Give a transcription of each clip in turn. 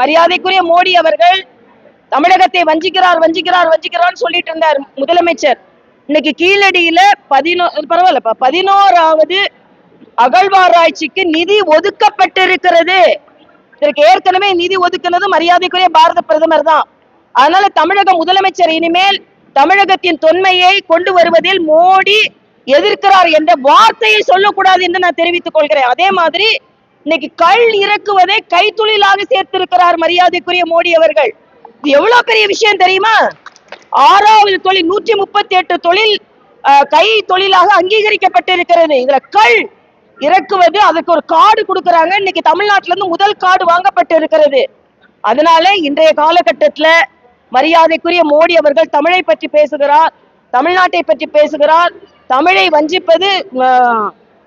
மரியாதைக்குரிய மோடி அவர்கள் தமிழகத்தை வஞ்சிக்கிறார் வஞ்சிக்கிறார் வஞ்சிக்கிறார் சொல்லிட்டு இருந்தார் முதலமைச்சர். இன்னைக்கு கீழடியில பதினோ பரவாயில்லப்பா பதினோராவது அகழ்வாராய்ச்சிக்கு நிதி ஒதுக்கப்பட்டிருக்கிறது. இதற்கு ஏற்கனவே நிதி ஒதுக்குனது மரியாதைக்குரிய பாரத பிரதமர் தான். அதனால தமிழக முதலமைச்சர் இனிமேல் தமிழகத்தின் தொன்மையை கொண்டு வருவதில் மோடி எதிர்க்கிறார் என்ற வார்த்தையை சொல்லக்கூடாது என்று நான் தெரிவித்துக் கொள்கிறேன். அதே மாதிரி இன்னைக்கு கல் இறக்குவதை கைத்தொழிலாக சேர்த்திருக்கிறார் மரியாதைக்குரிய மோடி அவர்கள். இது எவ்வளவு பெரிய விஷயம் தெரியுமா? ஆறாவது தொழில் நூற்றி முப்பத்தி எட்டு தொழில் கை தொழிலாக அங்கீகரிக்கப்பட்டிருக்கிறது. இதுல கல் இறக்குவது அதுக்கு ஒரு கார்டு கொடுக்கறாங்க. இன்னைக்கு தமிழ்நாட்டுல இருந்து முதல் கார்டு வாங்கப்பட்டு இருக்கிறது அதனால இன்றைய காலகட்டத்துல மரியாதைக்குரிய மோடி அவர்கள் தமிழை பற்றி பேசுகிறார் தமிழ்நாட்டை பற்றி பேசுகிறார். தமிழை வஞ்சிப்பது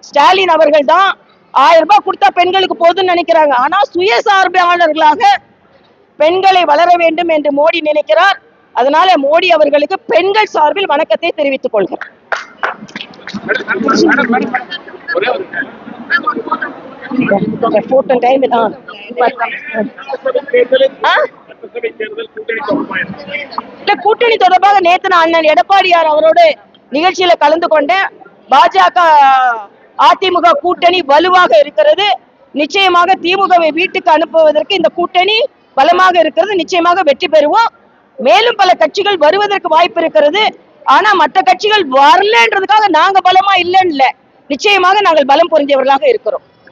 ஸ்டாலின் அவர்கள் தான் ஆயிரம் ரூபாய் கொடுத்தா பெண்களுக்கு போதும்னு நினைக்கிறாங்க. ஆனா சுயசார்பாளர்களாக பெண்களை வளர வேண்டும் என்று மோடி நினைக்கிறார். அதனால மோடி அவர்களுக்கு பெண்கள் சார்பில் வணக்கத்தை தெரிவித்துக் கொள்கிறேன். கூட்டணி தொடர்பாக நேத்து நான் அண்ணன் எடப்பாடியார் அவரோடு நிகழ்ச்சியில கலந்து கொண்டேன். பாஜக அதிமுக கூட்டணி வலுவாக இருக்கிறது. நிச்சயமாக திமுகவை வீட்டுக்கு அனுப்புவதற்கு இந்த கூட்டணி பலமாக இருக்கிறது. நிச்சயமாக வெற்றி பெறுவோம். மேலும் பல கட்சிகள் வருவதற்கு வாய்ப்பு இருக்கிறது. ஆனா மற்ற கட்சிகள் வரலன்றதுக்காக நாங்க பலமா இல்லைன்னு இல்ல நிச்சயமாக நாங்கள் பலம் புரிஞ்சவர்களாக இருக்கிறோம்.